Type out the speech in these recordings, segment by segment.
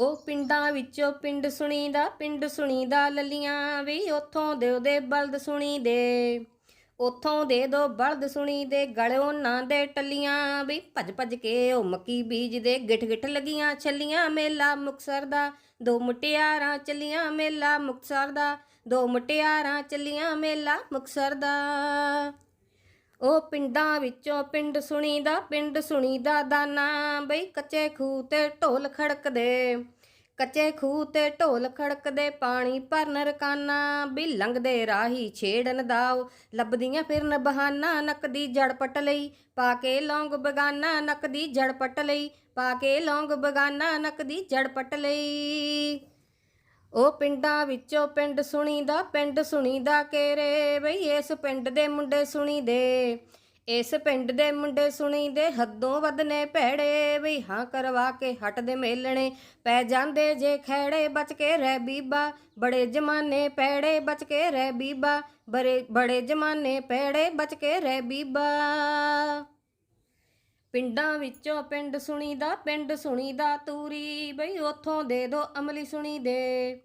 ਉਹ ਪਿੰਡਾਂ ਵਿੱਚੋਂ ਪਿੰਡ ਸੁਣੀਦਾ ਪਿੰਡ ਸੁਣੀਦਾ ਲੱਲੀਆਂ ਵੀ, ਉੱਥੋਂ ਦੇ ਉਹਦੇ ਬਲਦ ਸੁਣੀਦੇ। ਉੱਥੋਂ ਦੇ ਦੋ ਬਲਦ ਸੁਣੀ ਦੇ ਗਲਿਓ ਨਾਂ ਦੇ ਟੱਲੀਆਂ ਵੀ। ਭੱਜ ਭੱਜ ਕੇ ਉਹ ਮੱਕੀ ਬੀਜਦੇ, ਗਿੱਠ ਗਿੱਠ ਲੱਗੀਆਂ ਛੱਲੀਆਂ, ਮੇਲਾ ਮੁਕਸਰ ਦਾ ਦੋ ਮੁਟਿਆਰਾਂ ਚੱਲੀਆਂ, ਮੇਲਾ ਮੁਕਸਰ ਦਾ ਦੋ ਮੁਟਿਆਰਾਂ ਚੱਲੀਆਂ, ਮੇਲਾ ਮੁਕਸਰ ਦਾ ਉਹ ਪਿੰਡਾਂ ਵਿੱਚੋਂ ਪਿੰਡ ਸੁਣੀਦਾ ਪਿੰਡ ਸੁਣੀਦਾ ਦਾਨਾ ਬਈ ਕੱਚੇ ਖੂਹ ਤੇ ਢੋਲ ਖੜਕਦੇ। ਕੱਚੇ ਖੂਹ ਤੇ ਢੋਲ ਖੜਕਦੇ, ਪਾਣੀ ਭਰਨ ਰਕਾਨਾ ਵੀ ਲੰਘਦੇ ਰਾਹੀ ਛੇੜਨ ਦਾਓ। ਲੱਭਦੀਆਂ ਫਿਰਨ ਬਹਾਨਾ ਨੱਕ ਦੀ ਜੜ ਲਈ, ਪਾ ਕੇ ਲੌਂਗ ਬਗਾਨਾ ਨੱਕ ਦੀ ਜੜ ਲਈ, ਪਾ ਕੇ ਲੌਂਗ ਬਗਾਨਾ ਨੱਕ ਦੀ ਜੜ ਪਟ ਲਈ। ਉਹ ਪਿੰਡਾਂ ਵਿੱਚੋਂ ਪਿੰਡ ਸੁਣੀਦਾ ਪਿੰਡ ਸੁਣੀਦਾ ਕੇਰੇ ਬਈ, ਇਸ ਪਿੰਡ ਦੇ ਮੁੰਡੇ ਸੁਣੀਦੇ। ਇਸ ਪਿੰਡ ਦੇ ਮੁੰਡੇ ਸੁਣੀਦੇ, ਹੱਦੋਂ ਵੱਧ ਭੈੜੇ ਵੀ ਹਾਂ ਕਰਵਾ ਕੇ ਹਟਦੇ ਮੇਲਣੇ। ਪੈ ਜਾਂਦੇ ਜੇ ਖੈੜੇ, ਬਚ ਕੇ ਰਹਿ ਬੀਬਾ। ਬੜੇ ਜਮਾਨੇ ਪੈੜੇ, ਬਚ ਕੇ ਰਹਿ ਬੀਬਾ। ਬੜੇ ਬੜੇ ਜਮਾਨੇ ਪੈੜੇ, ਬਚ ਕੇ ਰਹਿ ਬੀਬਾ। ਪਿੰਡਾਂ ਵਿੱਚੋਂ ਪਿੰਡ ਸੁਣੀ ਦਾ ਪਿੰਡ ਸੁਣੀ ਦਾ ਤੂਰੀ। ਬਈ ਉਥੋਂ ਦੇ ਦੋ ਅਮਲੀ ਸੁਣੀ ਦੇ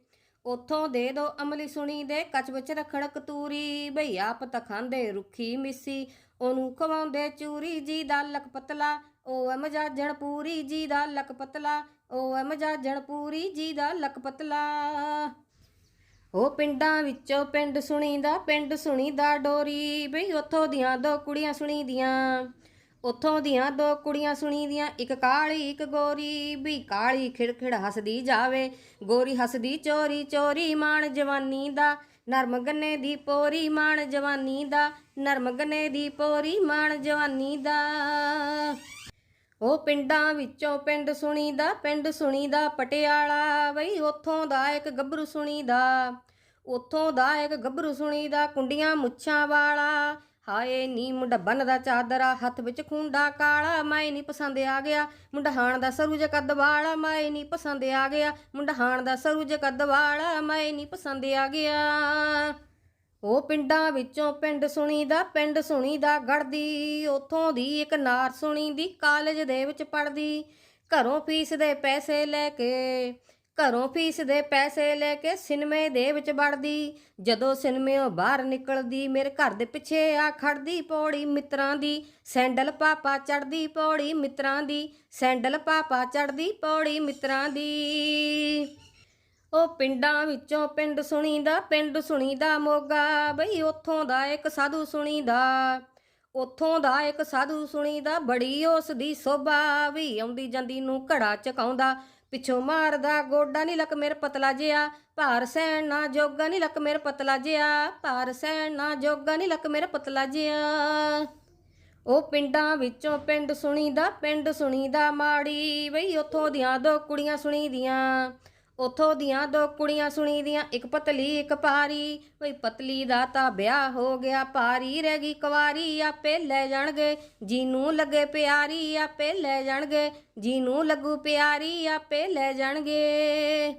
ਉਥੋਂ ਦੇ ਦੋ ਅਮਲੀ ਸੁਣੀ ਦੇ ਕਚ ਵਿੱਚ ਰਖਣ ਤੂਰੀ ਬਈ ਆਪ ਤਾਂ ਖਾਂਦੇ ਰੁੱਖੀ ਮਿੱਸੀ, ਉਹਨੂੰ ਖਵਾਉਂਦੇ ਚੂਰੀ। ਜੀ ਦਾ ਲਕ ਪਤਲਾ, ਉਹ ਐ ਮਜਾਜਣ ਪੂਰੀ। ਜੀ ਦਾ ਲਕ ਪਤਲਾ, ਉਹ ਐ ਮਜਾਜਣ ਪੂਰੀ। ਜੀ ਦਾ ਲਕ ਪਤਲਾ। ਉਹ ਪਿੰਡਾਂ ਵਿੱਚੋਂ ਪਿੰਡ ਸੁਣੀ ਦਾ ਪਿੰਡ ਸੁਣੀ ਦਾ ਡੋਰੀ। ਬਈ ਉਥੋਂ ਦੀਆਂ ਦੋ ਕੁੜੀਆਂ ਸੁਣੀ ਦੀਆਂ ਉੱਥੋਂ ਦੀਆਂ ਦੋ ਕੁੜੀਆਂ ਸੁਣੀ ਦੀਆਂ ਇੱਕ ਕਾਲੀ, ਇੱਕ ਗੋਰੀ। ਵੀ ਕਾਲੀ ਖਿੜਖਿੜ ਹੱਸਦੀ ਜਾਵੇ, ਗੋਰੀ ਹੱਸਦੀ ਚੋਰੀ ਚੋਰੀ ਮਾਣ ਜਵਾਨੀ ਦਾ। ਨਰਮ ਗੰਨੇ ਦੀ ਪੋਰੀ ਮਾਣ ਜਵਾਨੀ ਦਾ। ਨਰਮ ਗੰਨੇ ਦੀ ਪੋਰੀ ਮਾਣ ਜਵਾਨੀ ਦਾ। ਉਹ ਪਿੰਡਾਂ ਵਿੱਚੋਂ ਪਿੰਡ ਸੁਣੀ ਦਾ ਪਿੰਡ ਸੁਣੀ ਦਾ ਪਟਿਆਲਾ। ਬਈ ਉੱਥੋਂ ਦਾ ਇੱਕ ਗੱਭਰੂ ਸੁਣੀਦਾ, ਉਥੋਂ ਦਾ ਇੱਕ ਗੱਭਰੂ ਸੁਣੀ ਦਾ ਕੁੰਡੀਆਂ ਮੁੱਛਾਂ ਵਾਲਾ। ਹਾਏ ਨੀ ਮੁੰਡਾ ਬੰਨਦਾ ਚਾਦਰਾ, ਹੱਥ ਵਿੱਚ ਖੁੰਡਾ ਕਾਲਾ ਮੈਂ ਨਹੀਂ ਪਸੰਦ ਆ ਗਿਆ। ਮੁੰਡਾ ਹਾਣ ਦਾ ਸਰੂਜ ਕੱਦ ਵਾਲਾ ਮੈਂ ਨਹੀਂ ਪਸੰਦ ਆ ਗਿਆ। ਮੁੰਡਾ ਹਾਣ ਦਾ ਸਰੂਜ ਕੱਦ ਵਾਲਾ ਮੈਂ ਨਹੀਂ ਪਸੰਦ ਆ ਗਿਆ। ਉਹ ਪਿੰਡਾਂ ਵਿੱਚੋਂ ਪਿੰਡ ਸੁਣੀਦਾ ਪਿੰਡ ਸੁਣੀਦਾ ਗੜਦੀ। ਉਥੋਂ ਦੀ ਇੱਕ ਨਾਰ ਸੁਣੀਦੀ, ਕਾਲਜ ਦੇ ਵਿੱਚ ਪੜਦੀ ਘਰੋਂ ਫੀਸ ਦੇ ਪੈਸੇ ਲੈ ਕੇ ਘਰੋਂ ਫੀਸ ਦੇ ਪੈਸੇ ਲੈ ਕੇ ਸਿਨਮੇ ਦੇ ਵਿੱਚ ਵੜਦੀ। ਜਦੋਂ ਸਿਨੇਮੇੋਂ ਬਾਹਰ ਨਿਕਲਦੀ, ਮੇਰੇ ਘਰ ਦੇ ਪਿੱਛੇ ਆ ਖੜਦੀ ਪੌੜੀ ਮਿੱਤਰਾਂ ਦੀ। ਸੈਂਡਲ ਪਾਪਾ ਚੜਦੀ ਪੌੜੀ ਮਿੱਤਰਾਂ ਦੀ। ਸੈਂਡਲ ਪਾਪਾ ਚੜਦੀ ਪੌੜੀ ਮਿੱਤਰਾਂ ਦੀ। ਉਹ ਪਿੰਡਾਂ ਵਿੱਚੋਂ ਪਿੰਡ ਸੁਣੀਦਾ ਪਿੰਡ ਸੁਣੀਦਾ ਮੋਗਾ। ਬਈ ਉੱਥੋਂ ਦਾ ਇੱਕ ਸਾਧੂ ਸੁਣੀਦਾ। ਉੱਥੋਂ ਦਾ ਇੱਕ ਸਾਧੂ ਸੁਣੀਦਾ, ਬੜੀ ਉਸ ਦੀ ਸੋਭਾ। ਵੀ ਆਉਂਦੀ ਜਾਂਦੀ ਨੂੰ ਘੜਾ ਚਕਾਉਂਦਾ। ਪਿੱਛੋਂ ਮਾਰਦਾ, ਗੋਡਾ ਨਹੀਂ ਲੱਕ ਮੇਰੇ ਪਤਲਾ ਜਿਆ ਭਾਰ ਸਹਿਣ ਨਾ ਜੋਗਾ ਨਹੀਂ ਲੱਕ ਮੇਰੇ ਪਤਲਾ ਜਿਆ ਭਾਰ ਸਹਿਣ ਨਾ ਜੋਗਾ ਨਹੀਂ ਲੱਕ ਮੇਰੇ ਪਤਲਾ ਜਿਆ ਉਹ ਪਿੰਡਾਂ ਵਿੱਚੋਂ ਪਿੰਡ ਸੁਣੀਦਾ ਪਿੰਡ ਸੁਣੀਦਾ ਮਾੜੀ। ਬਈ ਉੱਥੋਂ ਦੀਆਂ ਦੋ ਕੁੜੀਆਂ ਸੁਣੀਦੀਆਂ। ਉੱਥੋਂ ਦੀਆਂ ਦੋ ਕੁੜੀਆਂ ਸੁਣੀ ਦੀਆਂ ਇੱਕ ਪਤਲੀ, ਇੱਕ ਪਾਰੀ ਬਈ ਪਤਲੀ ਦਾ ਤਾਂ ਵਿਆਹ ਹੋ ਗਿਆ ਪਾਰੀ ਰਹਿ ਗਈ ਕੁਵਾਰੀ, ਆਪੇ ਲੈ ਜਾਣਗੇ। ਜੀਨੂੰ ਲੱਗੇ ਪਿਆਰੀ, ਆਪੇ ਲੈ ਜਾਣਗੇ। ਜੀਨੂੰ ਲੱਗੂ ਪਿਆਰੀ, ਆਪੇ ਲੈ ਜਾਣਗੇ।